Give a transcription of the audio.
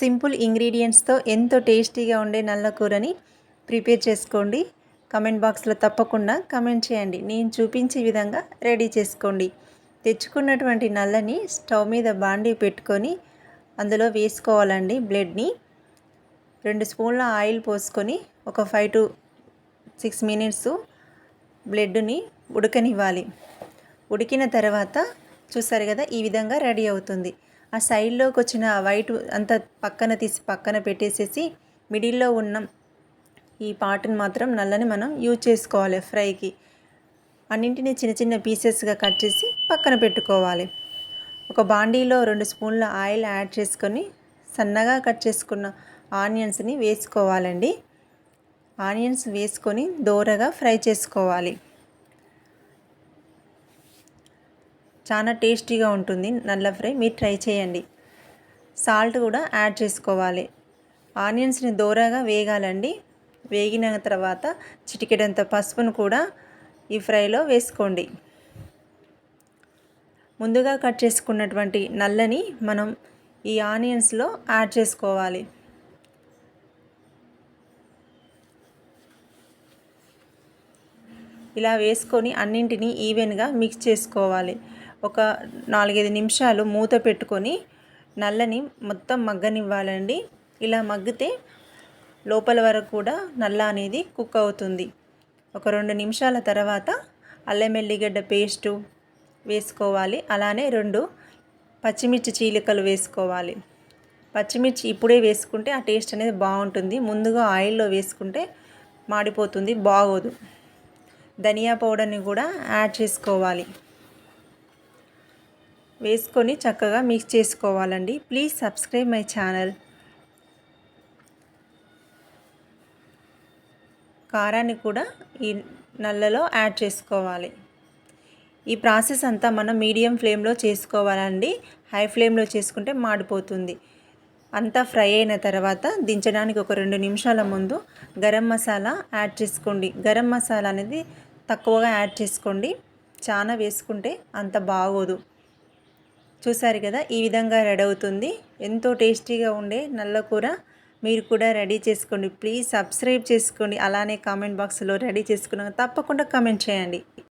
Simple ఇంగ్రీడియంట్స్తో ఎంతో టేస్టీగా ఉండే నల్ల కూరని ప్రిపేర్ చేసుకోండి. కమెంట్ బాక్స్లో తప్పకుండా కమెంట్ చేయండి. నేను చూపించే విధంగా రెడీ చేసుకోండి. తెచ్చుకున్నటువంటి నల్లని స్టవ్ మీద బాండీ పెట్టుకొని అందులో వేసుకోవాలండి బ్లెడ్ని. రెండు స్పూన్ల ఆయిల్ పోసుకొని ఒక ఫైవ్ టు సిక్స్ మినిట్స్ బ్లెడ్ని ఉడకనివ్వాలి. ఉడికిన తర్వాత చూసారు కదా ఈ విధంగా రెడీ అవుతుంది. ఆ సైడ్లోకి వచ్చిన వైట్ అంతా పక్కన తీసి పక్కన పెట్టేసేసి మిడిల్లో ఉన్న ఈ పార్ట్ని మాత్రం నల్లని మనం యూజ్ చేసుకోవాలి ఫ్రైకి. అన్నింటినీ చిన్న చిన్న పీసెస్గా కట్ చేసి పక్కన పెట్టుకోవాలి. ఒక బాండీలో రెండు స్పూన్ల ఆయిల్ యాడ్ చేసుకొని సన్నగా కట్ చేసుకున్న ఆనియన్స్ని వేసుకోవాలండి. ఆనియన్స్ వేసుకొని దోరగా ఫ్రై చేసుకోవాలి. చాలా టేస్టీగా ఉంటుంది. నల్ల ఫ్రై మీరు ట్రై చేయండి. సాల్ట్ కూడా యాడ్ చేసుకోవాలి. ఆనియన్స్ని దోరాగా వేగాలండి. వేగిన తర్వాత చిటికెడంత పసుపును కూడా ఈ ఫ్రైలో వేసుకోండి. ముందుగా కట్ చేసుకున్నటువంటి నల్లని మనం ఈ ఆనియన్స్లో యాడ్ చేసుకోవాలి. ఇలా వేసుకొని అన్నింటినీ ఈవెన్గా మిక్స్ చేసుకోవాలి. ఒక నాలుగైదు నిమిషాలు మూత పెట్టుకొని నల్లని మొత్తం మగ్గనివ్వాలండి. ఇలా మగ్గితే లోపల వరకు కూడా నల్ల అనేది కుక్ అవుతుంది. ఒక రెండు నిమిషాల తర్వాత అల్లం ఎల్లిగడ్డ పేస్టు వేసుకోవాలి. అలానే రెండు పచ్చిమిర్చి చీలికలు వేసుకోవాలి. పచ్చిమిర్చి ఇప్పుడే వేసుకుంటే ఆ టేస్ట్ అనేది బాగుంటుంది. ముందుగా ఆయిల్లో వేసుకుంటే మాడిపోతుంది బాగోదు. ధనియా పౌడర్ని కూడా యాడ్ చేసుకోవాలి. వేసుకొని చక్కగా మిక్స్ చేసుకోవాలండి. ప్లీజ్ సబ్స్క్రైబ్ మై ఛానల్ కారాన్ని కూడా ఈ నల్లలో యాడ్ చేసుకోవాలి. ఈ ప్రాసెస్ అంతా మనం మీడియం ఫ్లేమ్లో చేసుకోవాలండి. హై ఫ్లేమ్లో చేసుకుంటే మాడిపోతుంది. అంతా ఫ్రై అయిన తర్వాత దించడానికి ఒక రెండు నిమిషాల ముందు గరం మసాలా యాడ్ చేసుకోండి. గరం మసాలా అనేది తక్కువగా యాడ్ చేసుకోండి. చాలా వేసుకుంటే అంత బాగోదు. చూసారు కదా ఈ విధంగా రెడీ అవుతుంది. ఎంతో టేస్టీగా ఉండే నల్ల కూర మీరు కూడా రెడీ చేసుకోండి. ప్లీజ్ సబ్స్క్రైబ్ చేసుకోండి. అలానే కామెంట్ బాక్స్లో రెడీ చేసుకున్నాక తప్పకుండా కామెంట్ చేయండి.